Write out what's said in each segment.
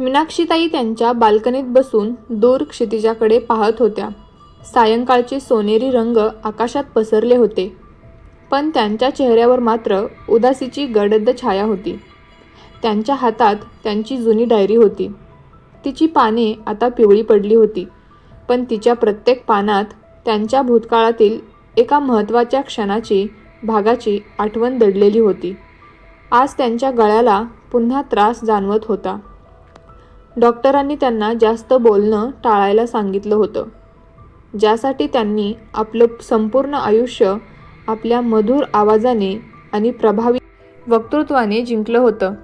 मीनाक्षीताई त्यांच्या बाल्कनीत बसून दूर क्षितिजाकडे पाहत होत्या. सायंकाळचे सोनेरी रंग आकाशात पसरले होते. पण त्यांच्या चेहऱ्यावर मात्र उदासीची गडद छाया होती. त्यांच्या हातात त्यांची जुनी डायरी होती. तिची पाने आता पिवळी पडली होती. पण तिच्या प्रत्येक पानात त्यांच्या भूतकाळातील एका महत्त्वाच्या क्षणाची भागाची आठवण दडलेली होती. आज त्यांच्या गळ्याला पुन्हा त्रास जाणवत होता. डॉक्टरांनी त्यांना जास्त बोलणं टाळायला सांगितलं होतं. ज्यासाठी त्यांनी आपलं संपूर्ण आयुष्य आपल्या मधुर आवाजाने आणि प्रभावी वक्तृत्वाने जिंकलं होतं.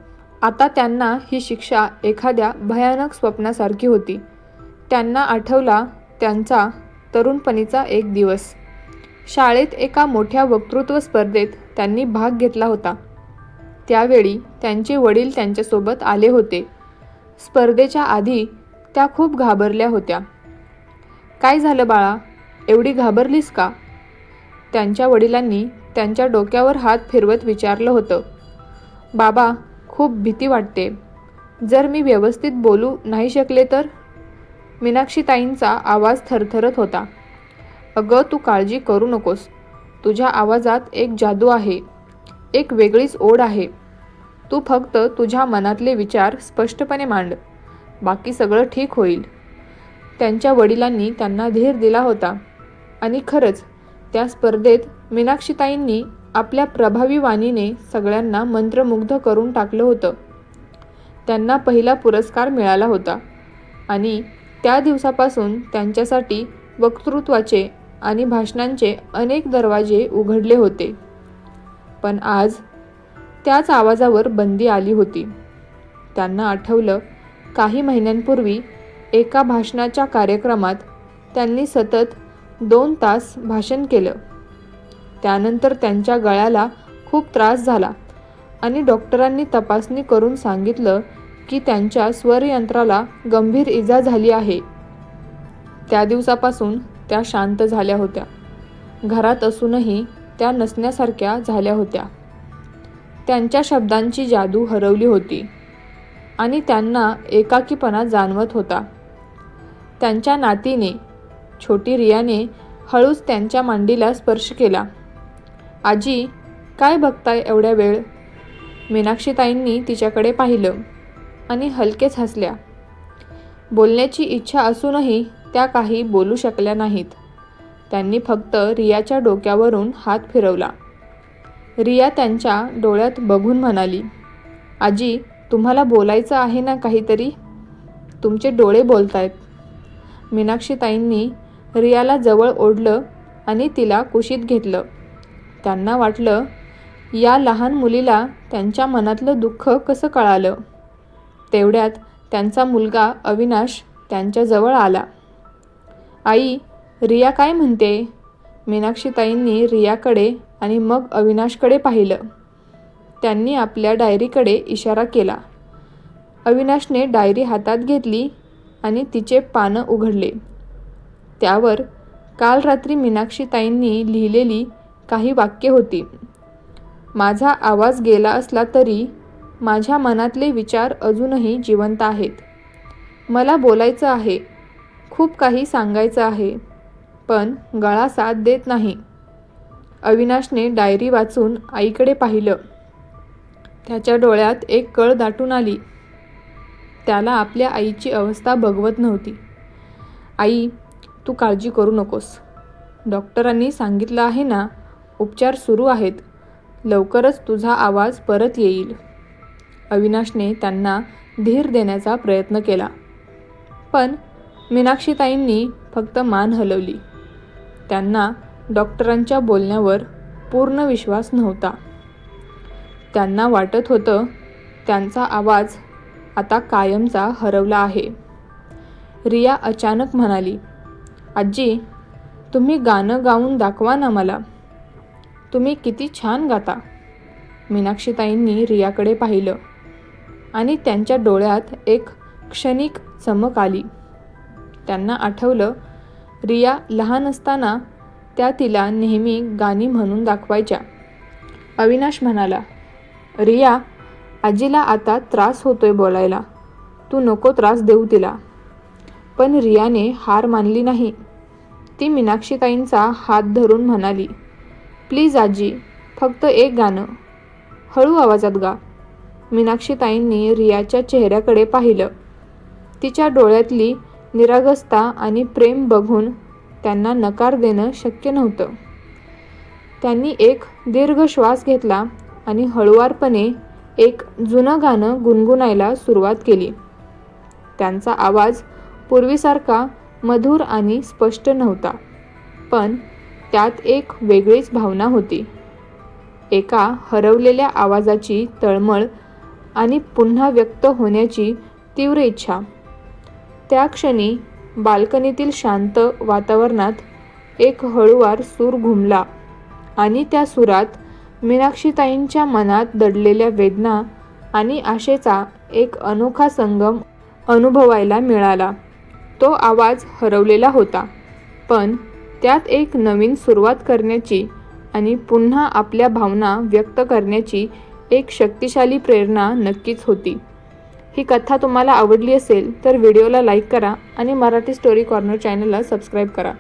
आता त्यांना ही शिक्षा एखाद्या भयानक स्वप्नासारखी होती. त्यांना आठवला त्यांचा तरुणपणीचा एक दिवस. शाळेत एका मोठ्या वक्तृत्व स्पर्धेत त्यांनी भाग घेतला होता. त्यावेळी त्यांचे वडील त्यांच्यासोबत आले होते. स्पर्धेच्या आधी त्या खूप घाबरल्या होत्या. काय झालं बाळा? एवढी घाबरलीस का? त्यांच्या वडिलांनी त्यांच्या डोक्यावर हात फिरवत विचारलं होतं. बाबा खूप भीती वाटते. जर मी व्यवस्थित बोलू नाही शकले तर? मीनाक्षीताईंचा आवाज थरथरत होता. अगं तू काळजी करू नकोस. तुझ्या आवाजात एक जादू आहे. एक वेगळीच ओढ आहे. तू फक्त तुझ्या मनातले विचार स्पष्टपणे मांड. बाकी सगळं ठीक होईल. त्यांच्या वडिलांनी त्यांना धीर दिला होता. आणि खरंच त्या स्पर्धेत मीनाक्षीताईंनी आपल्या प्रभावी वाणीने सगळ्यांना मंत्रमुग्ध करून टाकलं होतं. त्यांना पहिला पुरस्कार मिळाला होता. आणि त्या दिवसापासून त्यांच्यासाठी वक्तृत्वाचे आणि भाषणांचे अनेक दरवाजे उघडले होते. पण आज त्याच आवाजावर बंदी आली होती. त्यांना आठवलं काही महिन्यांपूर्वी एका भाषणाच्या कार्यक्रमात त्यांनी सतत दोन तास भाषण केलं. त्यानंतर त्यांच्या गळ्याला खूप त्रास झाला आणि डॉक्टरांनी तपासणी करून सांगितलं की त्यांच्या स्वरयंत्राला गंभीर इजा झाली आहे. त्या दिवसापासून त्या शांत झाल्या होत्या. घरात असूनही त्या नसण्यासारख्या झाल्या होत्या. त्यांच्या शब्दांची जादू हरवली होती आणि त्यांना एकाकीपणा जाणवत होता. त्यांच्या नातीने छोटी रियाने हळूच त्यांच्या मांडीला स्पर्श केला. आजी काय बघताय एवढ्या वेळ? मीनाक्षीताईंनी तिच्याकडे पाहिलं आणि हलकेच हसल्या. बोलण्याची इच्छा असूनही त्या काही बोलू शकल्या नाहीत. त्यांनी फक्त रियाच्या डोक्यावरून हात फिरवला. रिया त्यांच्या डोळ्यात बघून म्हणाली आजी तुम्हाला बोलायचं आहे ना काहीतरी? तुमचे डोळे बोलतायत. मीनाक्षीताईंनी रियाला जवळ ओढलं आणि तिला कुशीत घेतलं. त्यांना वाटलं या लहान मुलीला त्यांच्या मनातलं दुःख कसं कळालं? तेवढ्यात त्यांचा मुलगा अविनाश त्यांच्याजवळ आला. आई रिया काय म्हणते? मीनाक्षीताईंनी रियाकडे आणि मग अविनाशकडे पाहिलं. त्यांनी आपल्या डायरीकडे इशारा केला. अविनाशने डायरी हातात घेतली आणि तिचे पानं उघडले. त्यावर काल रात्री मीनाक्षीताईंनी लिहिलेली काही वाक्य होती. माझा आवाज गेला असला तरी माझ्या मनातले विचार अजूनही जिवंत आहेत. मला बोलायचं आहे. खूप काही सांगायचं आहे. पण गळा साथ देत नाही. अविनाशने डायरी वाचून आईकडे पाहिलं. त्याच्या डोळ्यात एक कळ दाटून आली. त्याला आपल्या आईची अवस्था बघवत नव्हती. आई तू काळजी करू नकोस. डॉक्टरांनी सांगितलं आहे ना उपचार सुरू आहेत. लवकरच तुझा आवाज परत येईल. अविनाशने त्यांना धीर देण्याचा प्रयत्न केला. पण मीनाक्षीताईंनी फक्त मान हलवली. त्यांना डॉक्टरांच्या बोलण्यावर पूर्ण विश्वास नव्हता. त्यांना वाटत होतं त्यांचा आवाज आता कायमचा हरवला आहे. रिया अचानक म्हणाली आजी तुम्ही गाणं गाऊन दाखवा ना मला. तुम्ही किती छान गाता. मीनाक्षीताईंनी रियाकडे पाहिलं आणि त्यांच्या डोळ्यात एक क्षणिक चमक आली. त्यांना आठवलं रिया लहान असताना त्या तिला नेहमी गाणी म्हणून दाखवायच्या. अविनाश म्हणाला रिया आजीला आता त्रास होतोय बोलायला. तू नको त्रास देऊ तिला. पण रियाने हार मानली नाही. ती मीनाक्षीताईंचा हात धरून म्हणाली प्लीज आजी फक्त एक गाणं. हळू आवाजात गा. मीनाक्षीताईंनी रियाच्या चेहऱ्याकडे पाहिलं. तिच्या डोळ्यातली निरागसता आणि प्रेम बघून त्यांना नकार देणं शक्य नव्हतं. त्यांनी एक दीर्घ श्वास घेतला आणि हळुवारपणे एक जुनं गाणं गुणगुणायला सुरुवात केली. त्यांचा आवाज पूर्वीसारखा मधुर आणि स्पष्ट नव्हता पण त्यात एक वेगळीच भावना होती. एका हरवलेल्या आवाजाची तळमळ आणि पुन्हा व्यक्त होण्याची तीव्र इच्छा. त्या क्षणी बाल्कनीतील शांत वातावरणात एक हळुवार सूर घुमला आणि त्या सुरात मीनाक्षीताईंच्या मनात दडलेल्या वेदना आणि आशेचा एक अनोखा संगम अनुभवायला मिळाला. तो आवाज हरवलेला होता पण त्यात एक नवीन सुरुवात करण्याची आणि पुन्हा आपल्या भावना व्यक्त करण्याची एक शक्तिशाली प्रेरणा नक्कीच होती. ही कथा तुम्हाला आवडली असेल तर व्हिडिओला लाईक करा आणि मराठी स्टोरी कॉर्नर चॅनलला सबस्क्राईब करा.